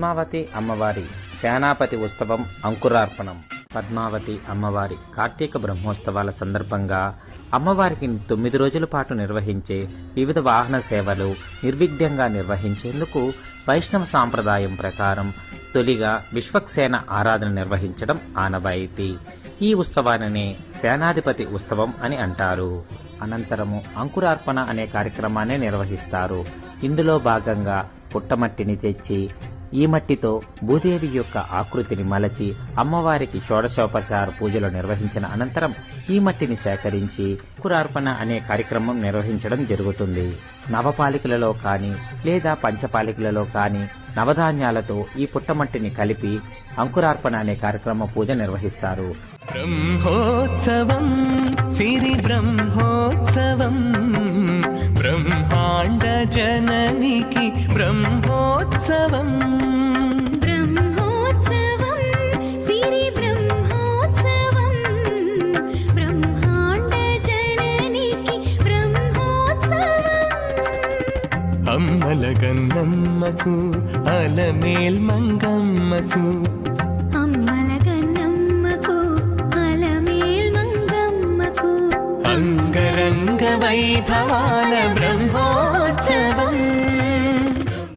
పద్మావతి అమ్మవారి సేనాపతి ఉత్సవం అంకురార్పణం. పద్మావతి అమ్మవారి కార్తీక బ్రహ్మోత్సవాల సందర్భంగా అమ్మవారికి తొమ్మిది రోజుల పాటు నిర్వహించే వివిధ వాహన సేవలు నిర్విఘ్నంగా నిర్వహించేందుకు వైష్ణవ సాంప్రదాయం ప్రకారం తొలిగా విశ్వక్సేన ఆరాధన నిర్వహించడం ఆనవాయితీ. ఈ ఉత్సవాన్ని సేనాధిపతి ఉత్సవం అని అంటారు. అనంతరము అంకురార్పణ అనే కార్యక్రమాన్ని నిర్వహిస్తారు. ఇందులో భాగంగా పుట్టమట్టిని తెచ్చి ఈ మట్టితో భూదేవి యొక్క ఆకృతిని మలచి అమ్మవారికి షోడశోపచార పూజలు నిర్వహించిన అనంతరం ఈ మట్టిని సేకరించి అంకురార్పణ అనే కార్యక్రమం నిర్వహించడం జరుగుతుంది. నవపాలికలలో కానీ లేదా పంచపాలికలలో కానీ నవధాన్యాలతో ఈ పుట్టమట్టిని కలిపి అంకురార్పణ అనే కార్యక్రమ పూజ నిర్వహిస్తారు. బ్రహ్మోత్సవం సిరి బ్రహ్మోత్సవం బ్రహ్మాండ జననికి బ్రహ్మోత్సవం. అమ్మల గన్నమ్మకు అలమేల్ మంగమ్మకు అమ్మల గన్నమ్మకు అలమేల్ మంగమ్మకు అంగరంగ వైభవాల బ్రహ్మోత్సవం